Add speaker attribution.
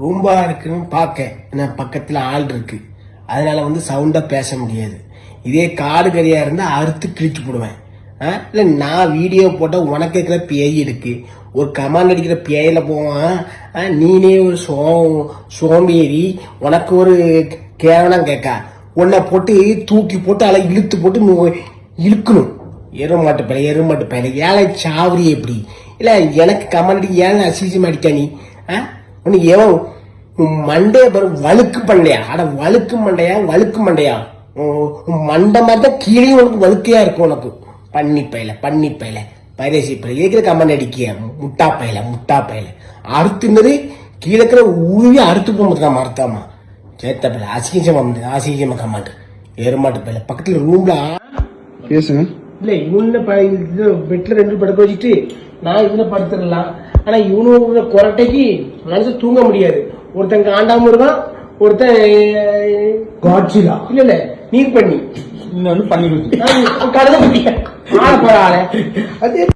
Speaker 1: ரூம்பா இருக்குன்னு பார்க்க. ஏன்னா பக்கத்தில் ஆள் இருக்கு. அதனால வந்து சவுண்டாக பேச முடியாது. இதே காடு கறியாக இருந்தால் அறுத்து கிழிச்சு போடுவேன். ஆ? இல்லை நான் வீடியோ போட்டால் உனக்கு இருக்கிற பேய் இருக்கு. ஒரு கமாண்ட் அடிக்கிற பேயில் போவான். ஆ, நீனே ஒரு சோ சோம்பேறி உனக்கு ஒரு கேவலம் கேட்கா. உன்னை போட்டு தூக்கி போட்டு அலை இழுத்து போட்டு இழுக்கணும். எருமாட்டு பையல எருமாட்டு பையல ஏழை சாவரி எப்படி? இல்லை எனக்கு கமாண்ட் ஏழை அசிசம் அடிக்கா நீ? ஆ? உன்னை எவன் உன் மண்டைய பாரு வழுக்கு மண்டையா? அட வழுக்கு மண்டையா? வழுக்கு மண்டையா? மண்டை மாதிரி தான் கீழே உனக்கு வழுக்கையா இருக்கும் உனக்கு. பண்ணி பையல பண்ணி பையல. பைரசி பையல. இருக்கிற கம்மன் அடிக்கிய முட்டா பையல முட்டா பையல. அறுத்துனது கீழே இருக்கிற உருவி அறுத்து போகும்போது மறுத்தாமா சேத்த பையல அசிங்கமா அசிங்கமா கமாண்டு எருமாட்டு பயில. பக்கத்துல ரூம்ல
Speaker 2: பேசுங்க
Speaker 1: இல்ல இவனு இது பெட்ல ரெண்டு படுக்க வச்சுட்டு நான் இதுல படுத்துடலாம் ஆனா இவனு கொரட்டைக்கு மனசு தூங்க முடியாது. ஒருத்தன் காண்டாம இருக்கான் ஒருத்தன் காட்சிலா இல்ல இல்ல நீர் பண்ணி.
Speaker 2: இன்னொன்னு பண்ணி
Speaker 1: கடலை பண்ணி. ஆள போற ஆள அது